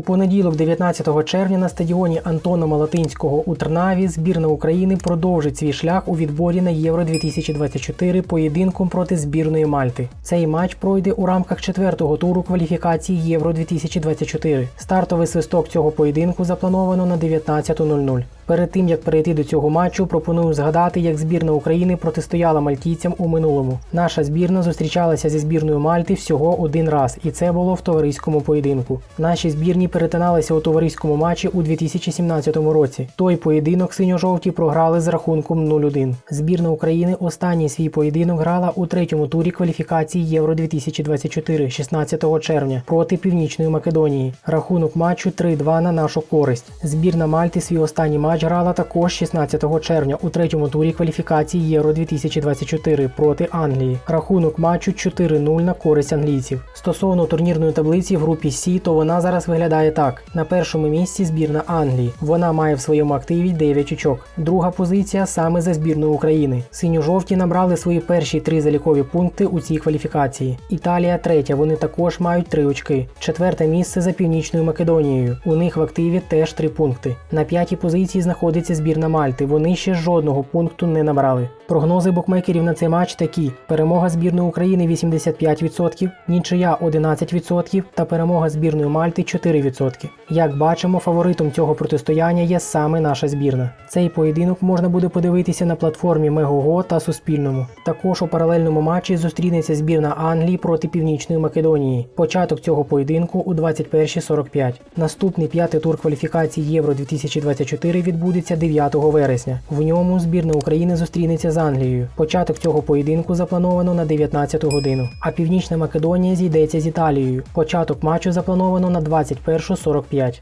понеділок, 19 червня, на стадіоні Антона Малатинського у Тернаві збірна України продовжить свій шлях у відборі на Євро 2024 поєдинком проти збірної Мальти. Цей матч пройде у рамках четвертого туру кваліфікації Євро 2024. Стартовий свисток цього поєдинку заплановано на 19.00. Перед тим як перейти до цього матчу, пропоную згадати, як збірна України протистояла мальтійцям у минулому. Наша збірна зустрічалася зі збірною Мальти всього один раз, і це було в товариському поєдинку. Наші збірні перетиналися у товариському матчі у 2017 році. Той поєдинок синьо-жовті програли з рахунком 0-1. Збірна України останній свій поєдинок грала у третьому турі кваліфікації Євро 2024 16 червня проти Північної Македонії. Рахунок матчу 3-2 на нашу користь. Збірна Мальти свій останній матч грала також 16 червня у третьому турі кваліфікації Євро 2024 проти Англії. Рахунок матчу 4-0 на користь англійців. Стосовно турнірної таблиці в групі Сі, то вона зараз виглядає так: на першому місці збірна Англії. Вона має в своєму активі 9 очок. Друга позиція саме за збірною України. Синьо-жовті набрали свої перші три залікові пункти у цій кваліфікації. Італія третя. Вони також мають 3 очки. Четверте місце за північною Македонією. У них в активі теж 3 пункти. На п'ятій позиції знаходиться збірна Мальти. Вони ще жодного пункту не набрали. Прогнози букмекерів на цей матч такі: перемога збірної України 85%, нічия 11% та перемога збірної Мальти 4%. Як бачимо, фаворитом цього протистояння є саме наша збірна. Цей поєдинок можна буде подивитися на платформі Мегого та Суспільному. Також у паралельному матчі зустрінеться збірна Англії проти Північної Македонії. Початок цього поєдинку у 21.45. Наступний п'ятий тур кваліфікації Євро 2024 відбудеться 9 вересня. В ньому збірна України зустрінеться з Англією. Початок цього поєдинку заплановано на 19 годину. А Північна Македонія зійдеться з Італією. Початок матчу заплановано на 21.45.